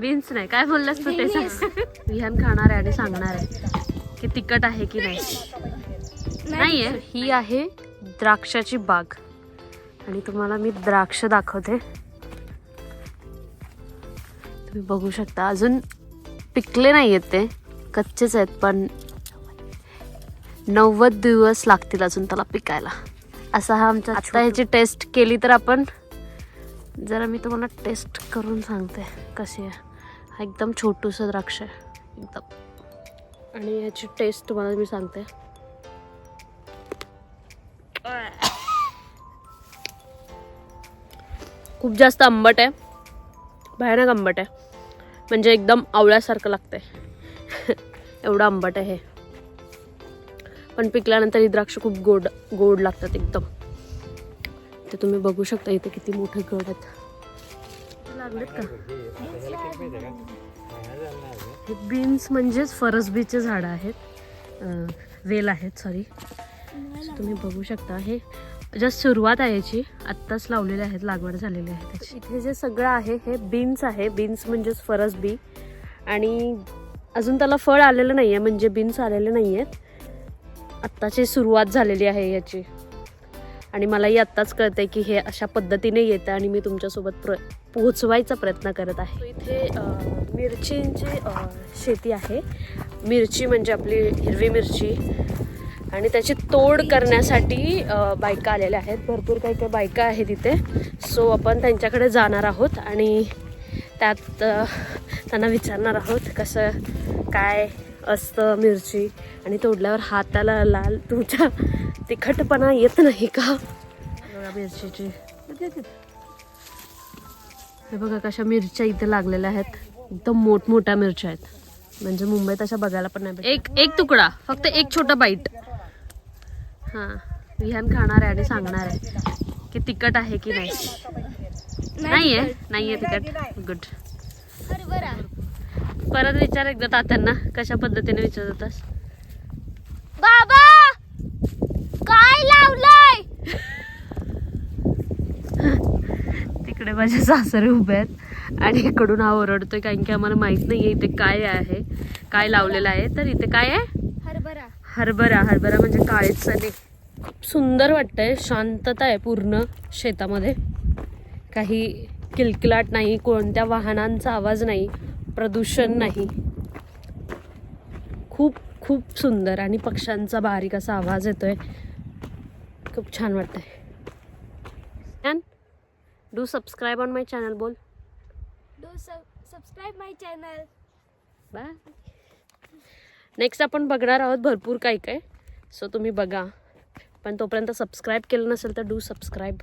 Beans नाही. काय बोललास तू ते सांग. विहान खाणार आहे आणि सांगणार आहे की तिखट आहे की नाही. नाहीये. ही आहे द्राक्षाची बाग. आणि तुम्हाला मी द्राक्ष दाखवते. तुम्ही बघू शकता. अजून पिकले नाही आहेत ते. कच्चेच आहेत पण नव्वद दिवस लागतील अजून त्याला पिकायला. असा हा आमचा आता ह्याची टेस्ट केली तर आपण जरा मी तुम्हाला टेस्ट करून सांगते कशी आहे. हा एकदम छोटूसा द्राक्ष आहे एकदम. आणि याची टेस्ट तुम्हाला मी सांगते. खूप जास्त आंबट आहे. भयानक आंबट आहे. म्हणजे एकदम आवळ्यासारखं लागतंय. एवढं आंबट आहे हे. पण पिकल्यानंतर ही द्राक्ष खूप गोड गोड लागतात एकदम. ते तुम्ही बघू शकता इथे किती मोठे गड आहेत. लागलेत का? हे बीन्स म्हणजेच फरसबीचे झाडं आहेत. वेल आहेत सॉरी तुम्ही बघू शकता. हे जस्ट सुरुवात आहे याची. आत्ताच लावलेले आहेत लागवड झालेली आहे त्याची. इथे जे सगळं आहे हे बीन्स आहे. बीन्स म्हणजेच फरसबी आणि अजून त्याला फळ आलेलं नाही आहे म्हणजे बीन्स आलेले नाही आहेत आत्ताची सुरुवात झालेली आहे याची. आणि मलाही आत्ताच कळतंय की हे अशा पद्धतीने येतं आणि मी तुमच्यासोबत प्र पोहोचवायचा प्रयत्न करत आहे. इथे मिरचींची शेती आहे. मिरची म्हणजे आपली हिरवी मिरची. आणि त्याची तोड करण्यासाठी बायका आलेल्या आहेत. भरपूर काही काही बायका आहेत इथे. सो आपण त्यांच्याकडे जाणार आहोत आणि त्यात त्यांना विचारणार आहोत कसं काय असतं मिरची आणि तोडल्यावर हाताला लाल तुमच्या तिखटपणा येत नाही का? बघा मिरचीची. हे बघा कशा मिरच्या इथे लागलेल्या आहेत. एकदम मोठमोठ्या मिरच्या आहेत. म्हणजे मुंबईत अशा बघायला पण नाही. एक एक तुकडा फक्त एक छोटा बाईट हां. विहान खाणार आहे आणि सांगणार आहे की तिखट आहे की नाही. नाही आहे नाही आहे तिखट गुड परत विचार एकदा तात्यांना कशा पद्धतीने विचारत होतास. बाबा! काय लावलंय? तिकडे माझे सासरे उभे आहेत आणि इकडून हा ओरडतोय कारण की आम्हाला माहीत नाहीये इथे काय आहे काय लावलेलं आहे. तर इथे काय आहे? हरभरा. हरभरा. हरभरा म्हणजे काळीच चणे. खूप सुंदर वाटतंय. शांतता आहे पूर्ण शेतामध्ये. काही किलकिलाट नाही कोणत्या वाहनांचा आवाज नाही. प्रदूषण नाही. खूप खूप सुंदर आणि पक्ष्यांचा बारीक असा आवाज येतोय. खूप छान वाटतंय. छान. Do subscribe on my channel बोल. Do subscribe my channel. Bye next आपण बघणार आहोत भरपूर काही काय. सो तुम्ही बघा. पण तोपर्यंत सबस्क्राईब केलं नसेल तर डू सबस्क्राईब.